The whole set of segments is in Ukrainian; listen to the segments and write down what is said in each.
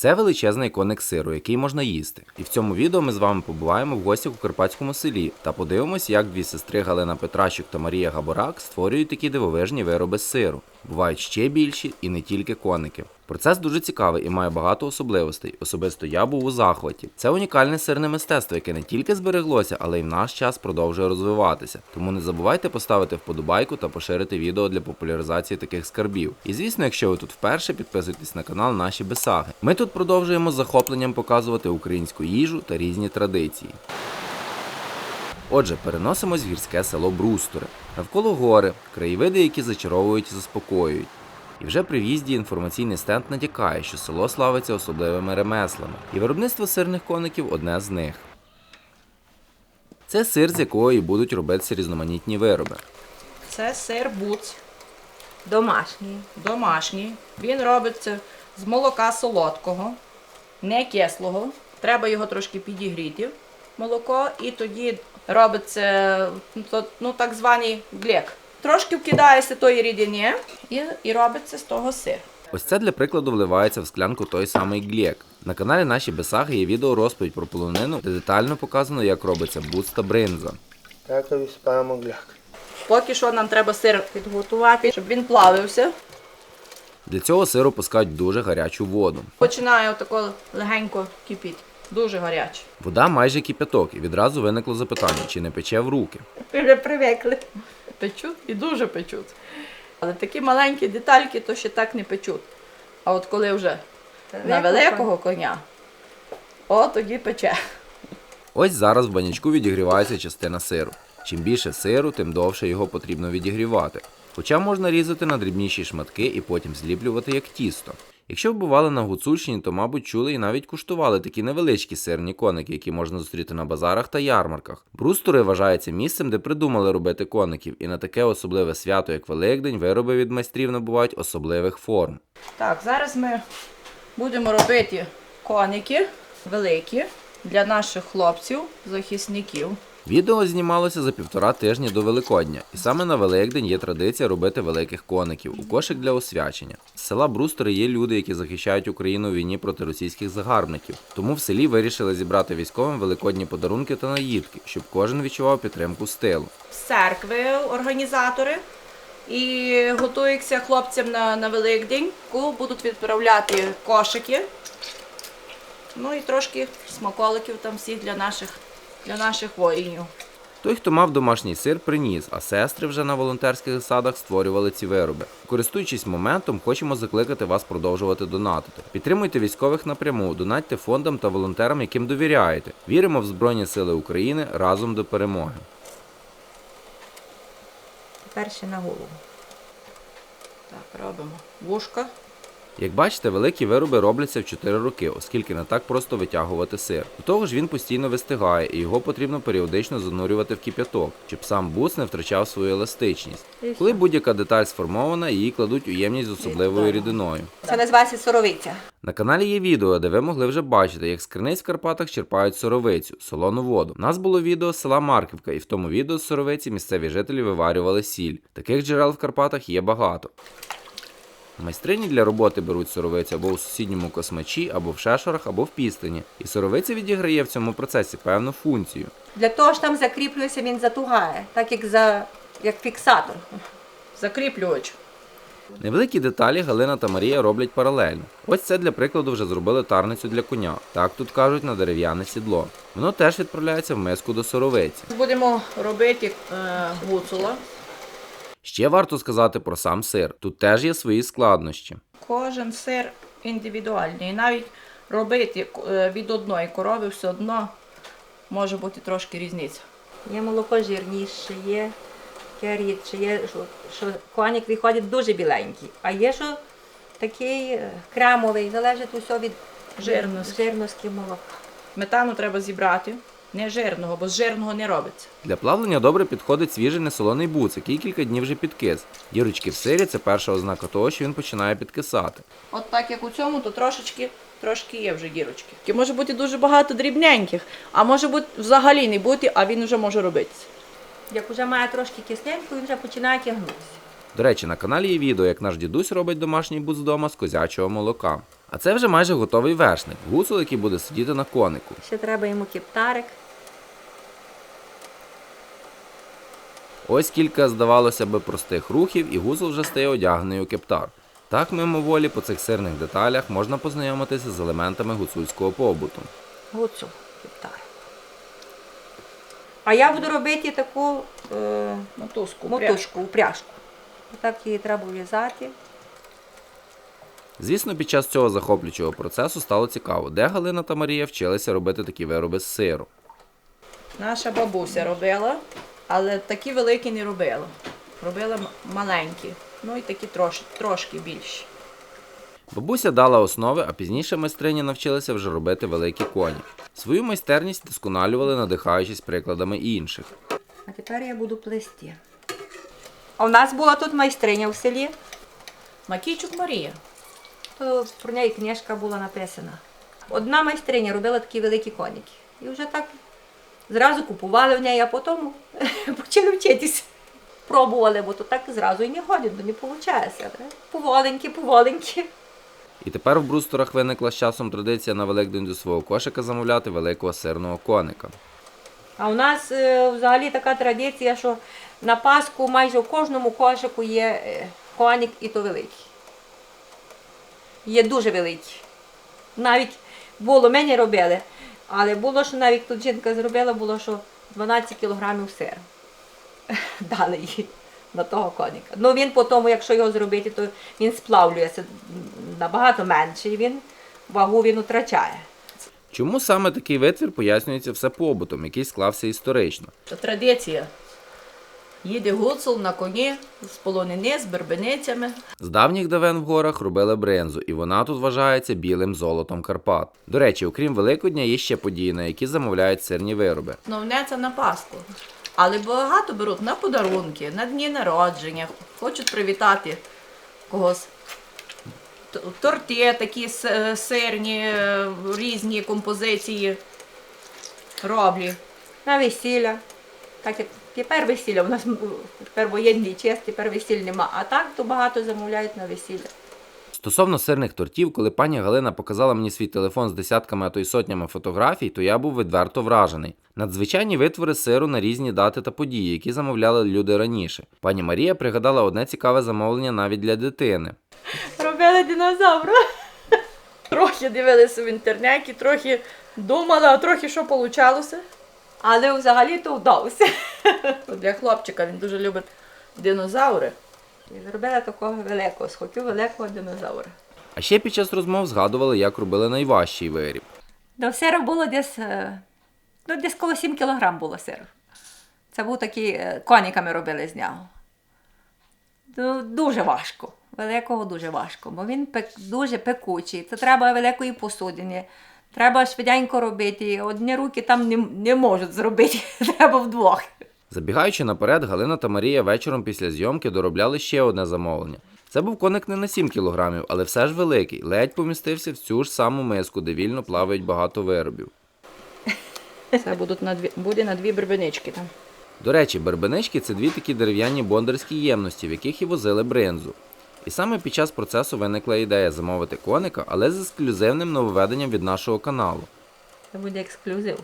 Це величезний коник сиру, який можна їсти. І в цьому відео ми з вами побуваємо в гостях у карпатському селі та подивимося, як дві сестри Галина Петращук та Марія Габорак створюють такі дивовижні вироби з сиру. Бувають ще більші і не тільки коники. Процес дуже цікавий і має багато особливостей. Особисто я був у захваті. Це унікальне сирне мистецтво, яке не тільки збереглося, але й в наш час продовжує розвиватися. Тому не забувайте поставити вподобайку та поширити відео для популяризації таких скарбів. І звісно, якщо ви тут вперше, підписуйтесь на канал Наші Бесаги. Ми тут продовжуємо з захопленням показувати українську їжу та різні традиції. Отже, переносимось в гірське село Брустори. Навколо гори, краєвиди, які зачаровують і заспокоюють. І вже при в'їзді інформаційний стенд натякає, що село славиться особливими ремеслами, і виробництво сирних коників одне з них. Це сир, з якого і будуть робитися різноманітні вироби. Це сир буц Домашній. домашній. Він робиться з молока солодкого, не кислого. Треба його трошки підігріти, молоко, і тоді робиться ну, так званий глек. Трошки вкидається тої рідини і, і робиться з того сир. Ось це для прикладу вливається в склянку той самий глек. На каналі наші Бесаги є відео розповідь про полонину, де детально показано, як робиться буц та бринза. Так висипаємо гляк. Поки що нам треба сир підготувати, щоб він плавився. Для цього сиру пускають дуже гарячу воду. Починає отако легенько кипіти. Дуже гаряче. Вода майже кипяток, і відразу виникло запитання, чи не пече в руки. Ми вже привикли. Печуть і дуже печуть. Але такі маленькі детальки то ще так не печуть. А от коли вже на великого коня, о, тоді пече. Ось зараз в банячку відігрівається частина сиру. Чим більше сиру, тим довше його потрібно відігрівати. Хоча можна різати на дрібніші шматки і потім зліплювати як тісто. Якщо бували на Гуцульщині, то, мабуть, чули і навіть куштували такі невеличкі сирні коники, які можна зустріти на базарах та ярмарках. Брустори вважається місцем, де придумали робити коників, і на таке особливе свято, як Великдень, вироби від майстрів набувають особливих форм. Так, зараз ми будемо робити коники великі для наших хлопців, захисників. Відео знімалося за півтора тижні до Великодня, і саме на Великдень є традиція робити великих коників у кошик для освячення. З села Брустери є люди, які захищають Україну у війні проти російських загарбників. Тому в селі вирішили зібрати військовим великодні подарунки та наїдки, щоб кожен відчував підтримку з тилу. З церкви організатори. І готуються хлопцям на, на Великдень, ку будуть відправляти кошики. Ну і трошки смаколиків там всіх для наших, для наших воїнів. Той, хто мав домашній сир, приніс, а сестри вже на волонтерських засадах створювали ці вироби. Користуючись моментом, хочемо закликати вас продовжувати донатити. Підтримуйте військових напряму, донатьте фондам та волонтерам, яким довіряєте. Віримо в Збройні Сили України разом до перемоги. Ще на голову. Так, робимо вушка. Як бачите, великі вироби робляться в 4 роки, оскільки не так просто витягувати сир. До того ж він постійно вистигає і його потрібно періодично занурювати в кип'яток, щоб сам буц не втрачав свою еластичність. І Коли будь-яка деталь сформована, її кладуть у ємність з особливою рідиною. Це називається соровиця. На каналі є відео, де ви могли вже бачити, як з криниць в Карпатах черпають соровицю, солону воду. У нас було відео з села Марківка, і в тому відео з соровиці місцеві жителі виварювали сіль. Таких джерел в Карпатах є багато. Майстрині для роботи беруть соровицю або у сусідньому космачі, або в шешорах, або в пістині. І соровиця відіграє в цьому процесі певну функцію. Для того ж там закріплюється, він затугає, так як за як фіксатор. Закріплювач. Невеликі деталі Галина та Марія роблять паралельно. Ось це для прикладу вже зробили тарницю для коня. Так тут кажуть на дерев'яне сідло. Воно теж відправляється в миску до соровиці. Будемо робити е, гуцула. Ще варто сказати про сам сир. Тут теж є свої складнощі. Кожен сир індивідуальний. І навіть робити е, від одної корови все одно може бути трошки різниця. Є молоко жирніше, є рідше, є, що, що коник виходить дуже біленький, а є, що такий е, кремовий, залежить усе від Жирності. жирності молока. Метану треба зібрати, не жирного, бо з жирного не робиться. Для плавлення добре підходить свіжий несолоний буц, який кілька днів вже підкис. Дірочки в сирі це перша ознака того, що він починає підкисати. От так як у цьому, то трошечки, трошки є вже дірочки. І Може бути дуже багато дрібненьких, а може бути взагалі не бути, а він вже може робитися. Як вже має трошки кислинку, він вже починає тягнутися. До речі, на каналі є відео, як наш дідусь робить домашній бус вдома з козячого молока. А це вже майже готовий вершник, гуцул, який буде сидіти на конику. Ще треба йому кептарик. Ось кілька, здавалося би, простих рухів, і гуцул вже стає одягнений у кептар. Так, мимоволі, по цих сирних деталях можна познайомитися з елементами гуцульського побуту. Гуцул кептар. А я буду робити таку е, Мотузку. мотушку, упряжку. Так її треба в'язати. Звісно, під час цього захоплюючого процесу стало цікаво, де Галина та Марія вчилися робити такі вироби з сиру. Наша бабуся робила, але такі великі не робила. Робила маленькі, ну і такі трош, трошки більші. Бабуся дала основи, а пізніше майстрині навчилися вже робити великі коні. Свою майстерність досконалювали, надихаючись прикладами інших. А тепер я буду плести. А у нас була тут майстриня в селі, Макійчук Марія. то про неї книжка була написана. Одна майстриня робила такі великі коніки. І вже так зразу купували в неї, а потім почали вчитися. Пробували, бо то так зразу і не ходять, бо не виходить. Поволеньки, поволеньки. І тепер в брусторах виникла з часом традиція на Великдень до свого кошика замовляти великого сирного коника. А у нас е, взагалі така традиція, що на Пасху майже в кожному кошику є е, коник і то великий. Є дуже великий. Навіть було, ми не робили, але було, що навіть тут жінка зробила, було, що 12 кілограмів сиру дали їй на того коника. Ну він по тому, якщо його зробити, то він сплавлюється набагато менше і він вагу він втрачає. Чому саме такий витвір пояснюється все побутом, який склався історично? Це традиція. Їде гуцул на коні з полонини, з бербеницями. З давніх давен в горах робили брензу, і вона тут вважається білим золотом Карпат. До речі, окрім Великодня, є ще події, на які замовляють сирні вироби. Основне це на Пасху. Але багато беруть на подарунки, на дні народження, хочуть привітати когось. Торти такі сирні, е, різні композиції роблять. На весілля. Так як тепер весілля, у нас тепер воєнний час, тепер весіль нема. А так то багато замовляють на весілля. Стосовно сирних тортів, коли пані Галина показала мені свій телефон з десятками, а то й сотнями фотографій, то я був відверто вражений. Надзвичайні витвори сиру на різні дати та події, які замовляли люди раніше. Пані Марія пригадала одне цікаве замовлення навіть для дитини. Робили динозавра. Трохи дивилися в інтернеті, трохи думали, а трохи що вийшло. Але взагалі то вдався. Для хлопчика він дуже любить динозаври. І зробила такого великого, схотів великого динозавра. А ще під час розмов згадували, як робили найважчий виріб. До сиру було десь, е, ну, десь коло 7 кілограм було сиру. Це був такий, е, коніками робили з нього. Ду- Дуже важко. Великого дуже важко, бо він пек, дуже пекучий. Це треба великої посудини. Треба швиденько робити. Одні руки там не, не можуть зробити, треба вдвох. Забігаючи наперед, Галина та Марія вечором після зйомки доробляли ще одне замовлення. Це був коник не на 7 кілограмів, але все ж великий, ледь помістився в цю ж саму миску, де вільно плавають багато виробів. Це будуть на дві, буде на дві бербенички там. До речі, бербенички це дві такі дерев'яні бондарські ємності, в яких і возили бринзу. І саме під час процесу виникла ідея замовити коника, але з ексклюзивним нововведенням від нашого каналу. Це буде ексклюзив.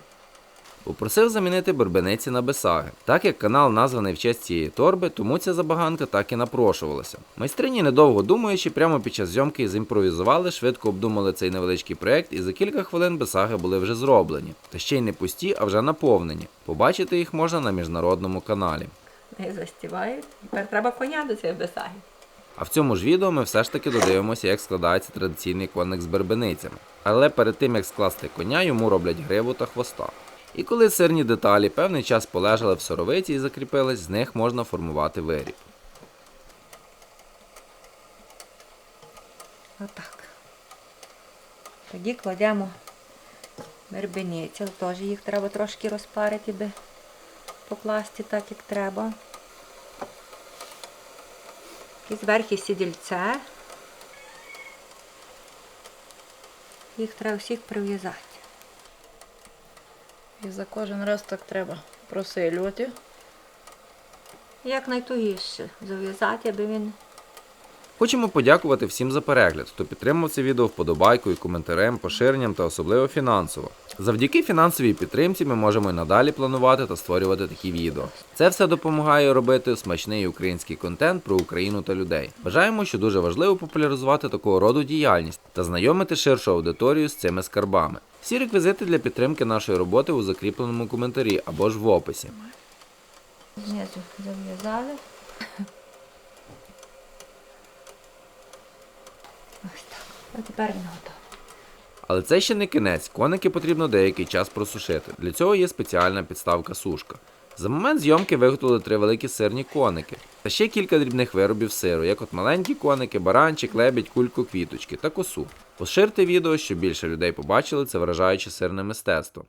Попросив замінити бербениці на бесаги. Так як канал названий в честь цієї торби, тому ця забаганка так і напрошувалася. Майстрині, недовго думаючи, прямо під час зйомки зімпровізували, швидко обдумали цей невеличкий проект, і за кілька хвилин бесаги були вже зроблені. Та ще й не пусті, а вже наповнені. Побачити їх можна на міжнародному каналі. Не застівають. Тепер треба коня до цієї бесаги. А в цьому ж відео ми все ж таки додивимося, як складається традиційний коник з бербеницями. Але перед тим як скласти коня, йому роблять гриву та хвоста. І коли сирні деталі певний час полежали в соровиці і закріпились, з них можна формувати виріб. Отак. Тоді кладемо вербеницю, теж їх треба трошки розпарити, покласти так, як треба. І зверху сідільце. Їх треба всіх прив'язати. І за кожен раз так треба просилювати. Як найтугіше зав'язати, аби він Хочемо подякувати всім за перегляд, хто підтримав це відео вподобайкою, коментарем, поширенням та особливо фінансово. Завдяки фінансовій підтримці ми можемо і надалі планувати та створювати такі відео. Це все допомагає робити смачний український контент про Україну та людей. Вважаємо, що дуже важливо популяризувати такого роду діяльність та знайомити ширшу аудиторію з цими скарбами. Всі реквізити для підтримки нашої роботи у закріпленому коментарі або ж в описі. зав'язали. Ось так. А тепер він готовий. Але це ще не кінець, коники потрібно деякий час просушити. Для цього є спеціальна підставка сушка. За момент зйомки виготовили три великі сирні коники та ще кілька дрібних виробів сиру, як от маленькі коники, баранчик, лебідь, кульку, квіточки та косу. Поширте відео, щоб більше людей побачили це вражаюче сирне мистецтво.